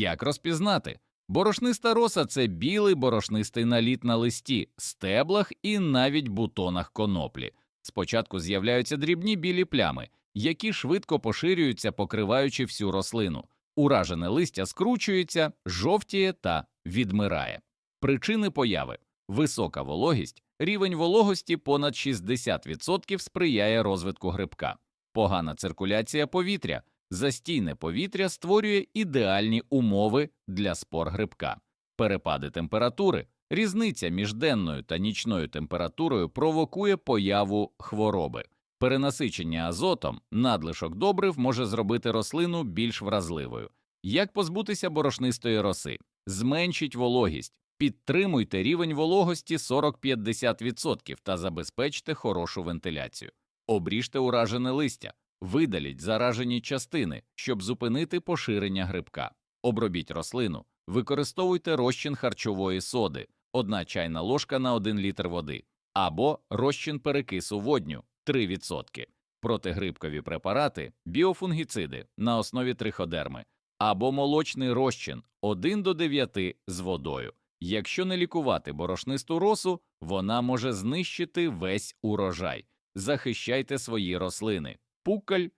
Як розпізнати? Борошниста роса це білий борошнистий наліт на листі, стеблах і навіть бутонах коноплі. Спочатку з'являються дрібні білі плями, які швидко поширюються, покриваючи всю рослину. Уражене листя скручується, жовтіє та відмирає. Причини появи висока вологість, рівень вологості понад 60% сприяє розвитку грибка, погана циркуляція повітря, застійне повітря створює ідеальні умови для спор грибка, перепади температури, різниця між денною та нічною температурою провокує появу хвороби. Перенасичення азотом, надлишок добрив може зробити рослину більш вразливою. Як позбутися борошнистої роси? Зменшіть вологість, підтримуйте рівень вологості 40-50% та забезпечте хорошу вентиляцію. Обріжте уражене листя, видаліть заражені частини, щоб зупинити поширення грибка. Обробіть рослину, використовуйте розчин харчової соди, 1 чайна ложка на 1 літр води, або розчин перекису водню 3%, протигрибкові препарати, біофунгіциди на основі триходерми, або молочний розчин 1 до 9 з водою. Якщо не лікувати борошнисту росу, вона може знищити весь урожай. Захищайте свої рослини. Пукаль